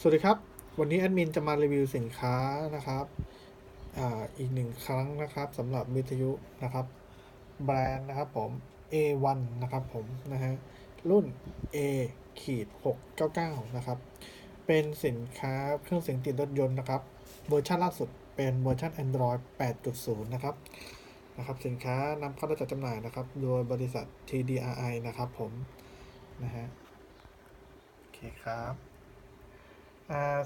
สวัสดีครับ วันนี้แอดมินจะมารีวิวสินค้านะครับอ่าอีกหนึ่งครั้งนะครับสำหรับวิทยุนะครับ แบรนด์นะครับผม A1 นะครับผมนะฮะรุ่น A ขีด699นะครับเป็นสินค้าเครื่องเสียงติดรถยนต์นะครับเวอร์ชันล่าสุดเป็นเวอร์ชัน Android 8.0 นะครับนะครับสินค้านำเข้าและจัดจำหน่ายนะครับ โดยบริษัท TDRI นะครับผมนะฮะโอเคครับ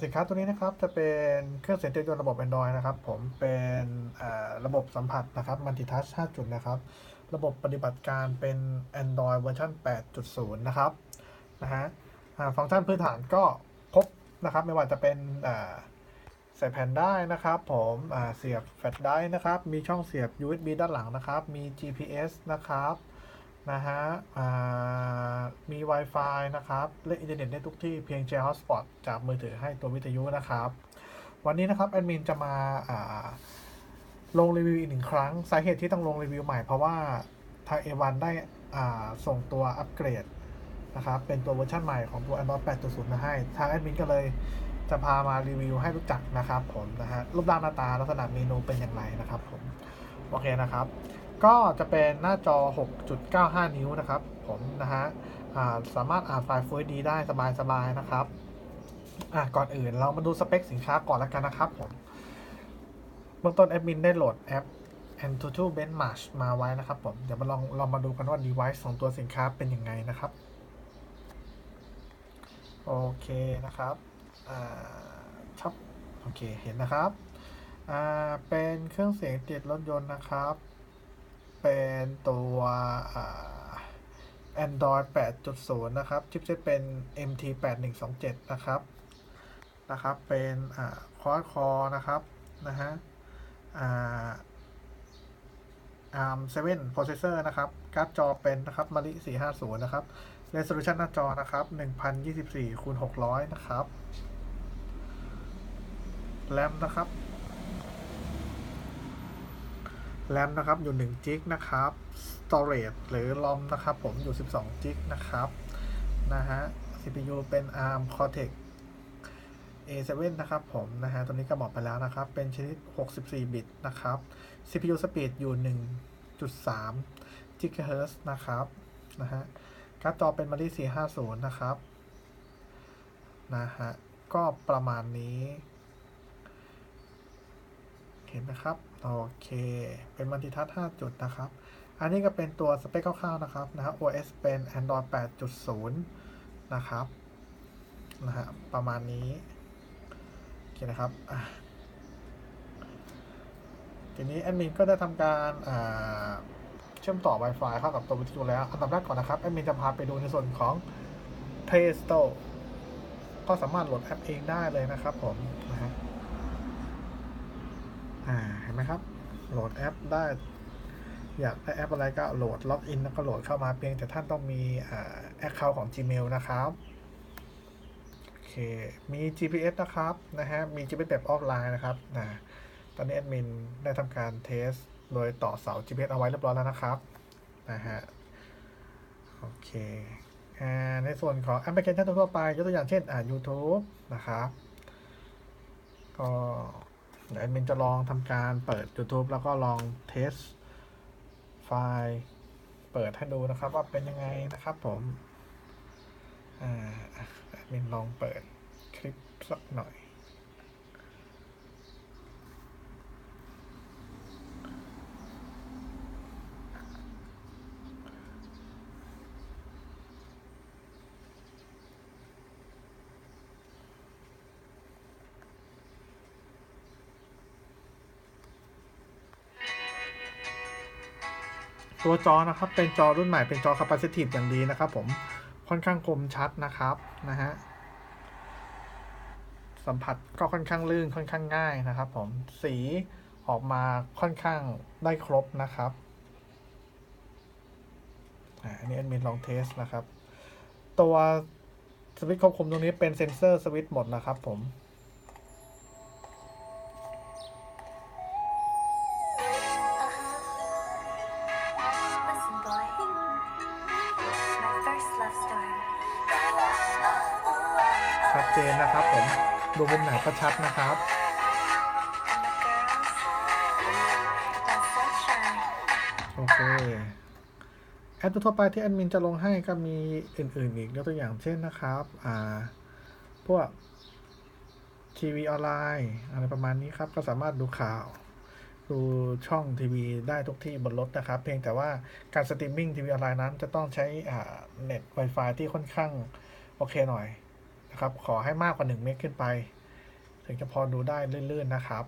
สินค้าตัวนี้นะครับจะเป็นเครื่องเสียงติดยนต์ระบบ Android นะครับ ผมเป็นระบบสัมผัสนะครับ Multitouch 5จุดนะครับ ระบบปฏิบัติการเป็น Android เวอร์ชัน8.0 นะครับนะฮะฟังก์ชันพื้นฐานก็ครบนะครับ ไม่ว่าจะเป็นใส่แผ่นได้นะครับ ผมเสียบแฟลชได้นะครับ มีช่องเสียบ USB ด้านหลังนะครับ มี GPS นะครับ นะฮะอ่ามี Wi-Fi นะครับเล่นอินเทอร์เน็ตได้ทุกที่เพียงแชร์ Hotspot จากมือถือให้ตัววิทยุนะครับ วันนี้นะครับแอดมินจะมาอ่าลงรีวิวอีกหนึ่งครั้ง สาเหตุที่ต้องลงรีวิวใหม่เพราะว่าทาง A1 ได้อ่าส่งตัวอัปเกรดนะครับ เป็นตัวเวอร์ชันใหม่ของตัว Android 8.0 มาให้ ทางแอดมินก็เลยจะพามารีวิวให้รู้จักนะครับผมนะฮะรูปร่างหน้าตาลักษณะเมนูเป็นอย่างไรนะครับผม โอเคนะครับ ก็จะเป็นหน้าจอ 6.95 นิ้วนะครับ ผมนะฮะาสามารถอ่านไฟล์ Full HD ได้สบายๆนะครับก่อนอื่นเรามาดูสเปคสินค้าก่อนแล้วกันนะครับผมเบื้องต้นแอดมินได้โหลดแอป Antutu Benchmark มาไว้นะครับผม เดี๋ยวมาลองลองมาดูกันว่า device ของตัวสินค้าเป็นยังไงนะครับ โอเคนะครับอ่าชับโอเค เห็นนะครับอ่าเป็นเครื่องเสียงติดรถยนต์นะครับ เป็นตัว Android 8.0 นะครับชิปเซตเป็น MT 8127นะครับนะครับ เป็นคอร์คอนะครับ นะฮะอ่า ARM 7 processor นะครับ การ์ดจอเป็นนะครับ Mali 450 นะครับ resolution หน้าจอนะครับ1024คูณ600 นะครับ แรมนะครับ แรมนะครับอยู่1จิกนะครับ storage หรือ ROM นะครับผมอยู่ 12จิกนะครับนะฮะ CPU เป็น ARM Cortex A7 นะครับผมนะฮะตัวนี้ก็บอกไปแล้วนะครับ เป็นชนิด 64 บิตนะครับ CPU speed อยู่ 1.3 GHz นะครับนะฮะการ์ดจอเป็น Mali 450 นะครับนะฮะก็ประมาณนี้ เห็นนะครับ โอเค เป็นมัลติทัช5จุดนะครับ อันนี้ก็เป็นตัวสเปคคร่าวๆนะครับนะฮะ OS เป็น Android 8.0 นะครับนะฮะประมาณนี้โอเคนะครับทีนี้แอดมินก็ได้ทำการเชื่อมต่อ Wi-Fi เข้ากับตัววิทยุแล้วอันดับแรกก่อนนะครับแอดมินจะพาไปดูในส่วนของ Play Store ก็สามารถโหลดแอปเองได้เลยนะครับผม อ่าเห็นไหมครับ โหลดแอปได้ อยากได้แอปอะไรก็โหลดล็อกอินแล้วก็โหลดเข้ามาเพียงแต่ท่านต้องมีอ่าแอคเคาท์ของ Gmail นะครับโอเคมี GPS นะครับนะฮะมี GPS แบบออฟไลน์นะครับนะตอนนี้แอดมินได้ทำการเทสโดยต่อเสา GPS เอาไว้เรียบร้อยแล้วนะครับนะฮะโอเคอ่าในส่วนของแอปพลิเคชันทั่วไปยกตัวอย่างเช่นอ่า YouTube นะครับก็ เดี๋ยวแอดมินจะลองทำการเปิด YouTube แล้วก็ลองเทสไฟล์เปิดให้ดูนะครับว่าเป็นยังไงนะครับผม อ่าแอดมินลองเปิดคลิปสักหน่อย ตัวจอนะครับเป็นจอรุ่นใหม่เป็นจอ capacitive อย่างดีนะครับผมค่อนข้างคมชัดนะครับนะฮะสัมผัสก็ค่อนข้างลื่นค่อนข้างง่ายนะครับ ผมสีออกมาค่อนข้างได้ครบนะครับอันนี้แอดมินลองเทสนะครับ ตัวสวิตช์ควบคุมตรงนี้เป็นเซ็นเซอร์สวิตช์หมดนะครับผม เจนนะครับผมดูมุมไหนก็ชัดนะครับโอเคแอปทั่วไปที่แอดมินจะลงให้ก็มีอื่นๆอีกยกตัวอย่างเช่นนะครับอ่าพวกทีวีออนไลน์อะไรประมาณนี้ครับ ก็สามารถดูข่าว ดูช่องทีวีได้ทุกที่บนรถนะครับ เพียงแต่ว่าการสตรีมมิ่งทีวีออนไลน์นั้นจะต้องใช้อ่าเน็ต Wi-Fi ที่ค่อนข้างโอเคหน่อย นะครับ ขอให้มากกว่า 1 เมกขึ้นไป ถึงจะพอดูได้ลื่นๆนะครับ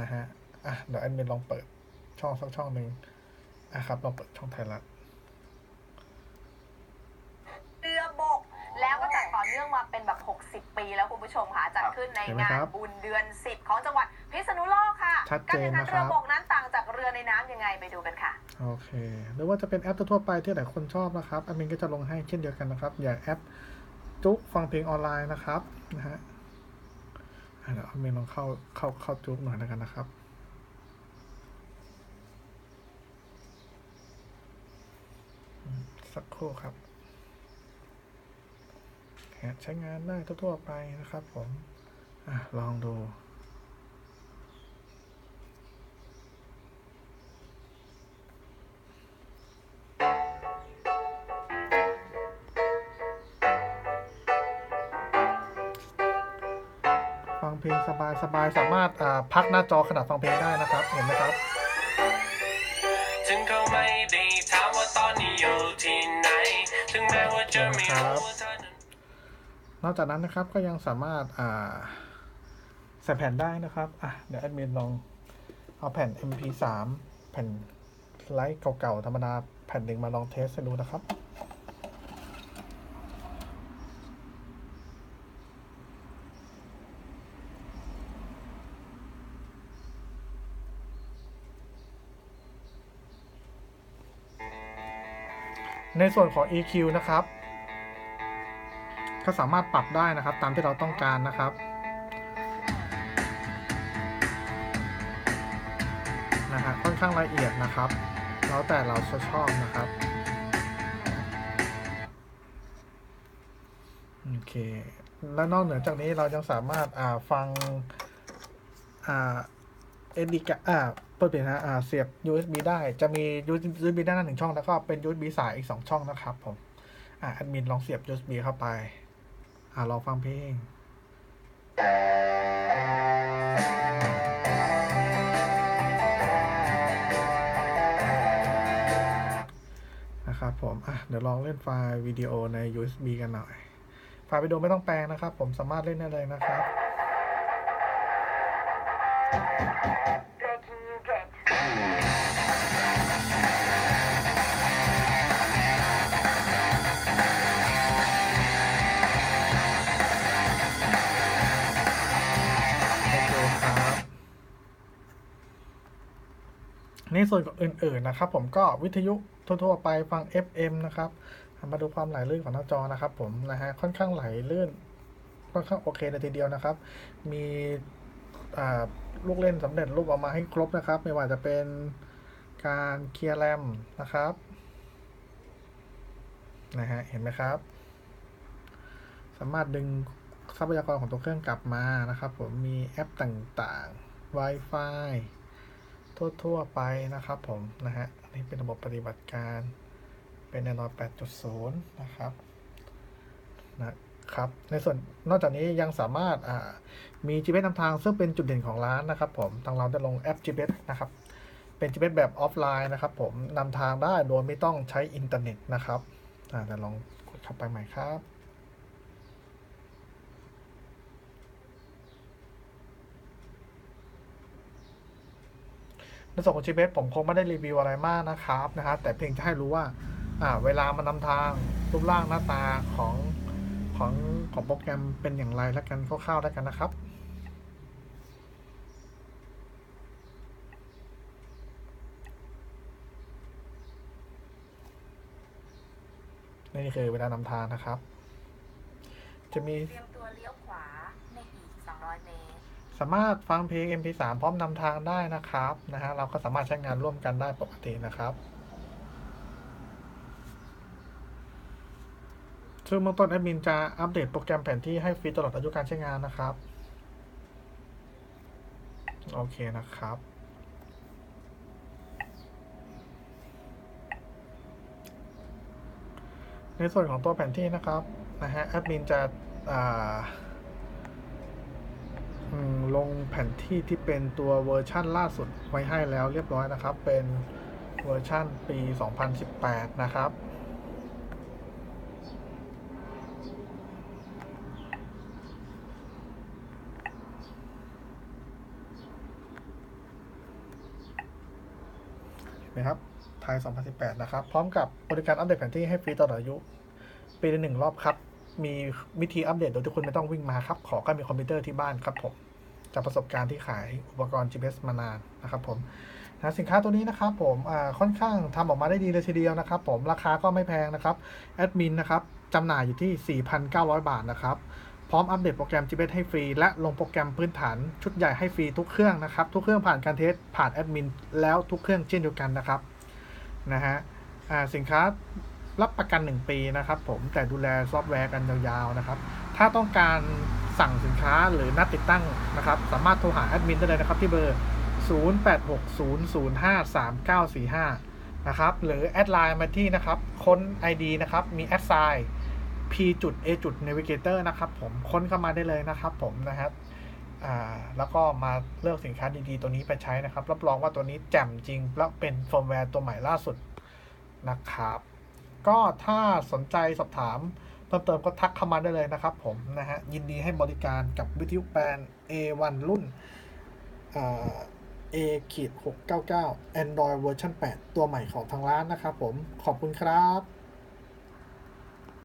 นะฮะอะเดี๋ยวแอดมินลองเปิดช่องสักช่องหนึ่งอะครับลองเปิดช่องไทยรัฐเรือบกแล้วก็จัดต่อเนื่องมาเป็นแบบ 60 ปีแล้วคุณผู้ชมค่ะจัดขึ้นในเห็นไหมงาคนรับบุญเดือน 10 ของจังหวัดพิษณุโลกค่ะชัดการเจนแข่งขันนะครับเรือบกนั้นต่างจากเรือในน้ำยังไงไปดูกันค่ะโอเค หรือว่าจะเป็นแอปทั่วๆไปที่หลายคนชอบนะครับแอดมินก็จะลงให้เช่นเดียวกันนะครับ อย่างแอป จุ๊กฟังเพลงออนไลน์นะครับนะฮะเดี๋ยวเอดมินลองเข้าเข้าเข้าจุ๊กหน่อยแล้วกันนะครับสักครู่ครับใช้งานได้ทั่วๆไปนะครับผมอลองดู เพลงสบายสบายๆสามารถอ่าพักหน้าจอขณะฟังเพลงได้นะครับ เห็นไหมครับถึงเขาไม่ได้ถามว่าตอนนี้อยู่ที่ไหนถึงแม้ว่าจะไม่รู้ว่าเธอนั้นนอกจากนั้นนะครับก็ยังสามารถอ่าใส่แผ่นได้นะครับอะเดี๋ยวแอดมินลองเอาแผ่น MP3 แผ่นไลท์เก่าๆธรรมดาแผ่นหนึ่งมาลองเทสให้ดูนะครับ ในส่วนของ EQ นะครับ ก็สามารถปรับได้นะครับ ตามที่เราต้องการนะครับ นะฮะค่อนข้างละเอียดนะครับ แล้วแต่เราชอบนะครับ โอเค แล้วนอกเหนือจากนี้เรายังสามารถฟัง อ่า เอ็นดีกอ่าเปิดเป็นนะอ่าเสียบ USB ได้จะมี USB ด้านหน้าหนึ่งช่องแล้วก็เป็น USB สายอีกสองช่องนะครับผมอ่าแอดมินลองเสียบ USB เข้าไป อ่าลองฟังเพลงนะครับผมอะเดี๋ยวลองเล่นไฟล์วิดีโอใน USB กันหน่อย ไฟล์วิดีโอไม่ต้องแปลงนะครับ ผมสามารถเล่นได้เลยนะครับ Breaking New Gate โอเคครับในส่วนอื่นๆนะครับ ผมก็วิทยุทั่วๆไปฟัง FM นะครับมาดูความไหลลื่นของหน้าจอนะครับ ผมนะฮะค่อนข้างไหลลื่นค่อนข้างโอเคเลยทีเดียวนะครับ มี ลูกเล่นสำเร็จรูปออกมาให้ครบนะครับ ไม่ว่าจะเป็นการเคลียร์แรมนะครับนะฮะเห็นไหมครับ สามารถดึงทรัพยากรของตัวเครื่องกลับมานะครับผมมีแอปต่างๆ Wi-Fi ทั่ว ๆ ไปนะครับผมนะฮะอันนี้เป็นระบบปฏิบัติการเป็น Android 8.0 นะครับนะ ครับในส่วนนอกจากนี้ยังสามารถอ่ามี GPS นำทางซึ่งเป็นจุดเด่นของร้านนะครับผมทางเราจะลงแอป GPS นะครับเป็น GPS แบบออฟไลน์นะครับผมนำทางได้โดยไม่ต้องใช้อินเทอร์เน็ตนะครับอ่าเดี๋ยวลองกดเข้าไปใหม่ครับในส่วนของ GPS ผมคงไม่ได้รีวิวอะไรมากนะครับนะฮะแต่เพียงจะให้รู้ว่าอ่าเวลามันนำทางรูปร่างหน้าตาของ ของของโปรแกรมเป็นอย่างไรแล้วกันคร่าวๆแล้วกันนะครับนี่คือเวลานำทางนะครับ จะมีเตรียมตัวเลี้ยวขวาในอีก 200 เมตร สามารถฟังเพลง MP3 พร้อมนำทางได้นะครับนะฮะเราก็สามารถใช้งานร่วมกันได้ปกตินะครับ ซึ่งเบื้องต้นแอดมินจะอัปเดตโปรแกรมแผนที่ให้ฟรีตลอดอายุการใช้งานนะครับ โอเคนะครับ ในส่วนของตัวแผนที่นะครับนะฮะแอดมินจะอ่าลงแผนที่ที่เป็นตัวเวอร์ชั่นล่าสุดไว้ให้แล้วเรียบร้อยนะครับ เป็นเวอร์ชั่นปี 2018 นะครับ นะครับไทย2018 นะครับ พร้อมกับบริการอัปเดตแผนที่ให้ฟรีตลอดอายุ ปีละหนึ่งรอบครับ มีวิธีอัปเดตโดยที่คุณไม่ต้องวิ่งมาครับ ขอแค่มีคอมพิวเตอร์ที่บ้านครับผมจากประสบการณ์ที่ขายอุปกรณ์ GPS มานานนะครับผมนะสินค้าตัวนี้นะครับผมค่อนข้างทำออกมาได้ดีเลยทีเดียวนะครับผมราคาก็ไม่แพงนะครับแอดมินนะครับจำหน่ายอยู่ที่ 4,900 บาทนะครับ พร้อมอัปเดตโปรแกรม GPS ให้ฟรี และลงโปรแกรมพื้นฐานชุดใหญ่ให้ฟรีทุกเครื่องนะครับ ทุกเครื่องผ่านการเทสผ่านแอดมินแล้วทุกเครื่องเช่นเดียวกันนะครับนะฮะสินค้ารับประกัน 1 ปีนะครับ ผมแต่ดูแลซอฟต์แวร์กันยาวๆนะครับ ถ้าต้องการสั่งสินค้าหรือนัดติดตั้งนะครับ สามารถโทรหาแอดมินได้เลยนะครับ ที่เบอร์ 0860053945 นะครับ หรือแอดไลน์มาที่นะครับ ค้น ID นะครับ มีแอดไซน์ p จุด a จุด navigator นะครับผมค้นเข้ามาได้เลยนะครับผมนะครับแล้วก็มาเลือกสินค้าดีๆ ตัวนี้ไปใช้นะครับ รับรองว่าตัวนี้แจ่มจริง แล้วเป็นเฟิร์มแวร์ตัวใหม่ล่าสุดนะครับ ก็ถ้าสนใจสอบถามเพิ่มเติมก็ทักเข้ามาได้เลยนะครับผมนะฮะยินดีให้บริการกับวิทยุแบรนด์ A1 รุ่นอ่า A ขีด699 Android เวอร์ชัน8ตัวใหม่ของทางร้านนะครับผมขอบคุณครับ